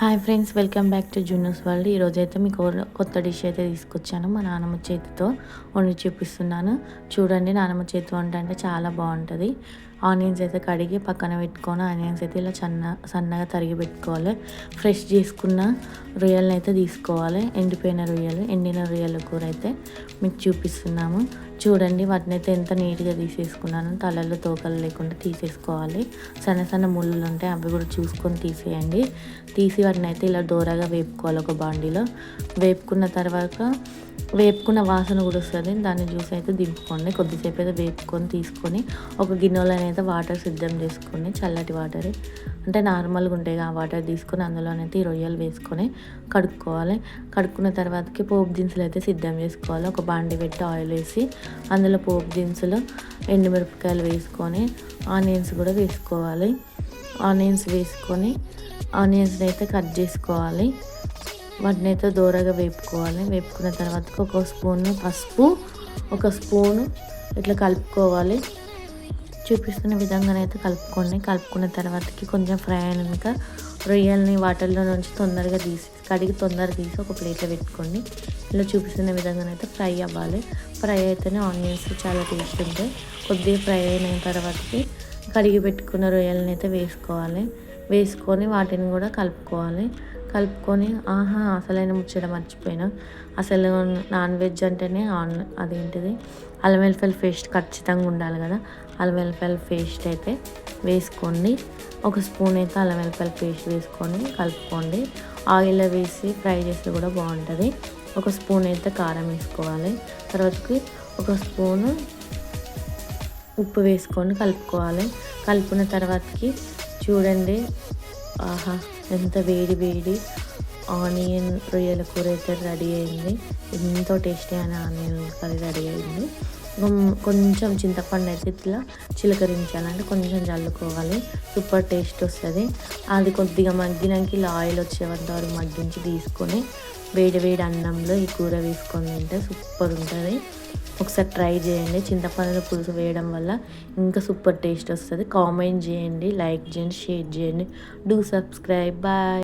Hi friends welcome back to Junoos world ఈరోజు అయితే మీకు కొత్త డిష్ అయితే తీసుకొచ్చాను మా నాన్నమ్మ చేతితో. వండి చూపిస్తున్నాను. చూడండి నాన్నమ్మ చేతి వంట అంటే చాలా బాగుంటుంది. ఆనియన్స్ అయితే కడిగి పక్కన పెట్టుకొని ఆనియన్స్ అయితే ఇలా సన్న సన్నగా తరిగి పెట్టుకోవాలి. ఫ్రెష్ చేసుకున్న రొయ్యలను అయితే తీసుకోవాలి. ఎండిపోయిన రొయ్యలు ఎండిన రొయ్యల కూర అయితే మీకు చూపిస్తున్నాము. చూడండి వాటిని అయితే ఎంత నీట్గా తీసేసుకున్నాను. తలలో తోకలు లేకుండా తీసేసుకోవాలి. సన్న సన్న ముళ్ళు ఉంటాయి అవి కూడా చూసుకొని తీసేయండి. తీసి వాటిని అయితే ఇలా దోరగా వేపుకోవాలి ఒక బాండీలో. వేపుకున్న తర్వాత వేపుకున్న వాసన కూడా వస్తుంది. దాన్ని జ్యూస్ అయితే దింపుకోండి. కొద్దిసేపు అయితే వేపుకొని తీసుకొని ఒక గిన్నెలో అయితే వాటర్ సిద్ధం చేసుకొని చల్లటి వాటర్. అంటే నార్మల్గా ఉంటాయి ఆ వాటర్ తీసుకొని అందులోనైతే ఈ రొయ్యలు వేసుకొని కడుక్కోవాలి. కడుక్కున్న తర్వాతకి పోపు దినుసులు అయితే సిద్ధం చేసుకోవాలి. ఒక బాండి పెట్టి ఆయిల్ వేసి అందులో పోపు దినుసులు ఎండుమిరపకాయలు వేసుకొని ఆనియన్స్ కూడా వేసుకోవాలి. ఆనియన్స్ వేసుకొని ఆనియన్స్ అయితే కట్ చేసుకోవాలి. వాటిని అయితే దూరగా వేపుకోవాలి. వేపుకున్న తర్వాత ఒక స్పూన్ పసుపు ఒక స్పూను ఇట్లా కలుపుకోవాలి. చూపిస్తున్న విధంగానైతే కలుపుకోండి. కలుపుకున్న తర్వాతకి కొంచెం ఫ్రై అయినాక రొయ్యల్ని వాటర్లో నుంచి తొందరగా తీసి కడిగి తొందరగా తీసి ఒక ప్లేట్లో పెట్టుకోండి. ఇలా చూపిస్తున్న విధంగానైతే ఫ్రై అవ్వాలి. ఫ్రై అయితేనే ఆనియన్స్ చాలా టేస్ట్ ఉంటాయి. కొద్దిగా ఫ్రై అయిన తర్వాతకి కడిగి పెట్టుకున్న రొయ్యలని అయితే వేసుకోవాలి. వేసుకొని వాటిని కూడా కలుపుకోవాలి. కలుపుకొని ఆహా అసలైన ముచ్చట మర్చిపోయినా. అసలు నాన్ వెజ్ అంటేనే ఆన్ అదేంటిది? అల్లం వెల్లిపాయల పేస్ట్ ఖచ్చితంగా ఉండాలి కదా. అల్లం వెల్లిపాయల పేస్ట్ అయితే వేసుకోండి. ఒక స్పూన్ అయితే అల్లం వెల్లిపాయల పేస్ట్ వేసుకొని కలుపుకోండి. ఆయిల్లో వేసి ఫ్రై చేస్తే కూడా బాగుంటుంది. ఒక స్పూన్ అయితే కారం వేసుకోవాలి. తర్వాతకి ఒక స్పూను ఉప్పు వేసుకొని కలుపుకోవాలి. కలుపుకున్న తర్వాతకి చూడండి. ఆహా ఎంత వేడి వేడి ఆనియన్ రొయ్యల కూర అయితే రెడీ అయింది. ఎంతో టేస్టీ అయిన ఆనియన్ కర్రీ రెడీ అయింది. కొంచెం చింతపండు అయితే ఇట్లా చిలకరించాలంటే కొంచెం చల్లుకోవాలి. సూపర్ టేస్ట్ వస్తుంది. అది కొద్దిగా మగ్గినాక ఇలా ఆయిల్ వచ్చేంత వరకు మగ్గించి తీసుకొని వేడి వేడి అన్నంలో ఈ కూర వేసుకొని తింటే సూపర్ ఉంటుంది. ఒకసారి ట్రై చేయండి. చింతపండు పులుసు వేయడం వల్ల ఇంకా సూపర్ టేస్ట్ వస్తుంది. కామెంట్ చేయండి లైక్ చేయండి షేర్ చేయండి. Do subscribe. బాయ్.